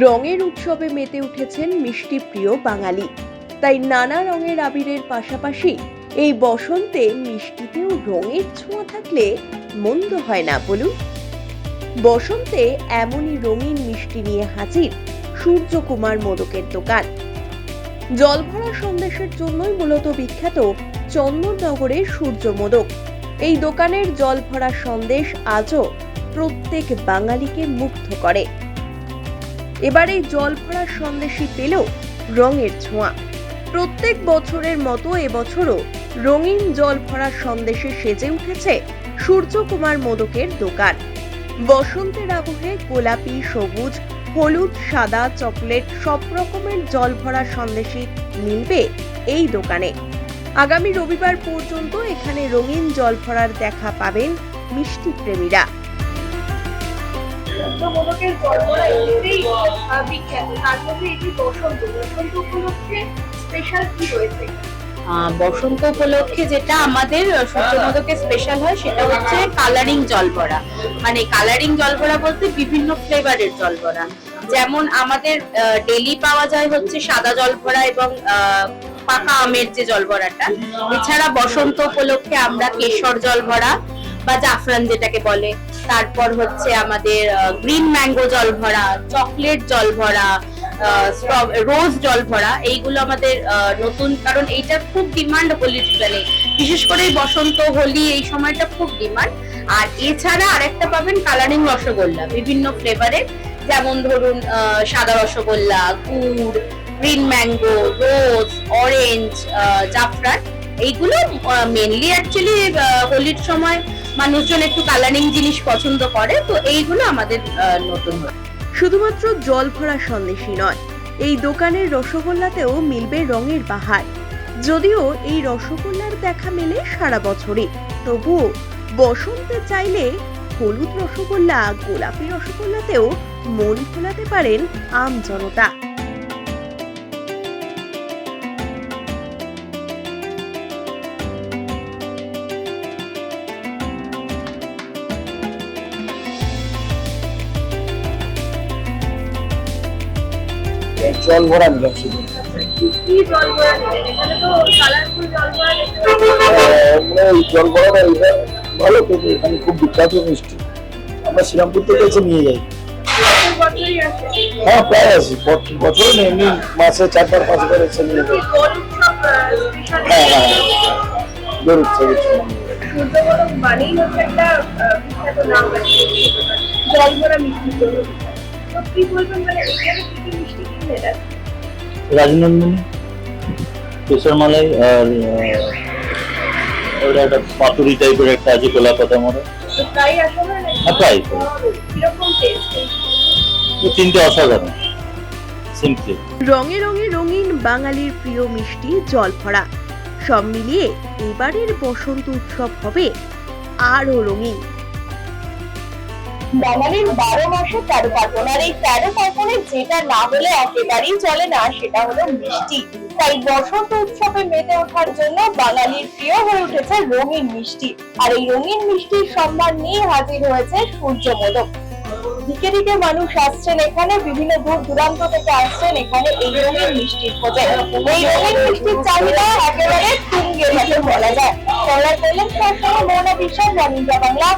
রঙের উৎসবে মেতে উঠেছেন মিষ্টি প্রিয় বাঙালি। তাই নানা রঙের আবিরের পাশাপাশি এই বসন্তে মিষ্টিতেও রঙের ছোঁয়া থাকলে মন্দ হয় না, বলুন। বসন্তে এমনই রঙিন মিষ্টি নিয়ে হাজির সূর্যকুমার মোদকের দোকান। জলভরা সন্দেশের জন্যই মূলত বিখ্যাত চন্দননগরের সূর্য মোদক। এই দোকানের জলভরা সন্দেশ আজও প্রত্যেক বাঙালিকে মুগ্ধ করে। এবার এই জলভরা সন্দেশই পেল রঙের ছোঁয়া। প্রত্যেক বছরের মতো এবছরও রঙিন জলভরা সন্দেশে সেজে উঠেছে সূর্যকুমার মোদকের দোকান। বসন্তের আবহে গোলাপি, সবুজ, হলুদ, সাদা, চকলেট সব রকমের জলভরা সন্দেশই মিলবে এই দোকানে। আগামী রবিবার পর্যন্ত এখানে রঙিন জলভরার দেখা পাবেন মিষ্টি প্রেমীরা জলপড়া বিখ্যাত। তার মধ্যে এটি বসন্ত। বসন্ত উপলক্ষে স্পেশাল কি রয়েছে? বসন্ত উপলক্ষে যেটা আমাদের সূর্যমোদকের স্পেশাল হয়, সেটা হচ্ছে কালারিং জলভরা মানে কালারিং জলভরা বলতে বিভিন্ন ফ্লেভারের জলভরা যেমন আমাদের ডেলি পাওয়া যায় হচ্ছে সাদা জলভরা এবং পাকা আমের যে জলভরাটা এছাড়া বসন্ত উপলক্ষে আমরা কেশর জলভরা বা জাফরান যেটাকে বলে। তারপর হচ্ছে আমাদের গ্রিন ম্যাঙ্গো জলভরা চকলেট জলভরা রোজ জল ভরা এইগুলো আমাদের নতুন, কারণ এইটার খুব ডিমান্ড হোলির সিজনে বিশেষ করে বসন্ত, হোলি, এই সময়টা খুব ডিমান্ড আর এছাড়া আরেকটা পাবেন কালারিং রসগোল্লা, বিভিন্ন ফ্লেভারের যেমন ধরুন সাদা রসগোল্লা, গুড় গ্রিন ম্যাঙ্গো রোজ অরেঞ্জ জাফরান। এইগুলো মেনলি অ্যাকচুয়ালি হোলির সময় মানুষজন একটু কালারিং জিনিস পছন্দ করে, তো এইগুলো আমাদের নতুন শুধুমাত্র জল ভরা সন্দেশই নয়, এই দোকানের রসগোল্লাতেও মিলবে রঙের বাহার। যদিও এই রসগোল্লার দেখা মেলে সারা বছরই, তবুও বসন্তে চাইলে হলুদ রসগোল্লা, গোলাপি রসগোল্লাতেও মন ভোলাতে পারেন আম জনতা। জল ভরা নিলাম শুধু জল ভরা না এটা ভালো খেতে এখানে খুব বিখ্যাত মিষ্টি। আমরা শ্রীরামপুর থেকে এসে নিয়ে যাই। হ্যাঁ প্রায় আসি। বছরে এমনি মাসে চারবার পাঁচবার এসে নিয়ে যাই। দোল হ্যাঁ হ্যাঁ জন্য বিখ্যাত। তো কি বলবেন মানে রাজনন্দিনী কেশর মালাই আর ওটা একটা পাতুরি টাইপের একটা আছে গোলা পাতা মরে প্রায়। আসে না নাকি? হ্যাঁ, তিনটে অসাধারণ। সিম্পলি রঙে রঙে রঙিন বাঙালির প্রিয় মিষ্টি জল ভরা সব মিলিয়ে এবারের বসন্ত উৎসব হবে আরও রঙিন। বাঙালির বারো মাসে তেরো পার্বণ। আর এই তেরো পার্বণে যেটা না হলে একেবারেই চলে না, সেটা হলো মিষ্টি। তাই বসন্ত উৎসবে মেতে ওঠার জন্য বাঙালির প্রিয় হয়ে উঠেছে রঙিন মিষ্টি। আর এই রঙিন মিষ্টির সম্মান নিয়ে হাজির হয়েছে সূর্য মোদক। দিকে দিকে মানুষ আসছেন এখানে, বিভিন্ন দূর দূরান্ত থেকে আসছেন এখানে এই রঙিন মিষ্টির খোঁজে। এই রঙিন মিষ্টির চাহিদা একেবারে তুঙ্গে বলা যায়। সবাই বললেন মৌনা বিশ্বাস বাণিজ্য বাংলা